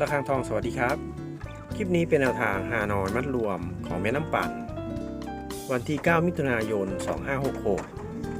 ระฆังทองสวัสดีครับ คลิปนี้เป็นแนวทางฮานอยมัดรวมของแม่น้ำปั่น วันที่ 9 มิถุนายน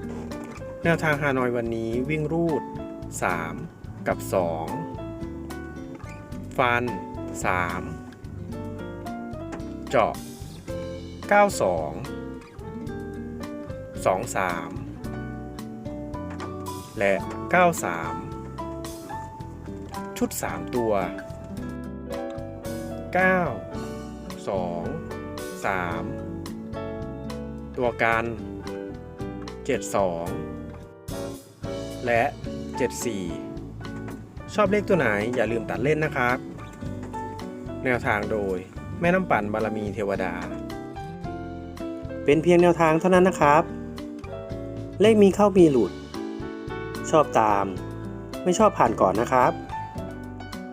2566 แนวทางฮานอยวันนี้วิ่งรูด 3 กับ 2 ฟัน 3 เจาะ 92 23 และ 93 ชุด 3 ตัว 9 2 3 ตัวกัน 72 และ 74 ชอบเลขตัวไหนอย่าลืมตัดเล่นนะครับ แนวทางโดยแม่น้ำปั่นบารมีเทวดา เป็นเพียงแนวทางเท่านั้นนะครับ เลขมีเข้ามีหลุด ชอบตาม ไม่ชอบผ่านก่อนนะครับ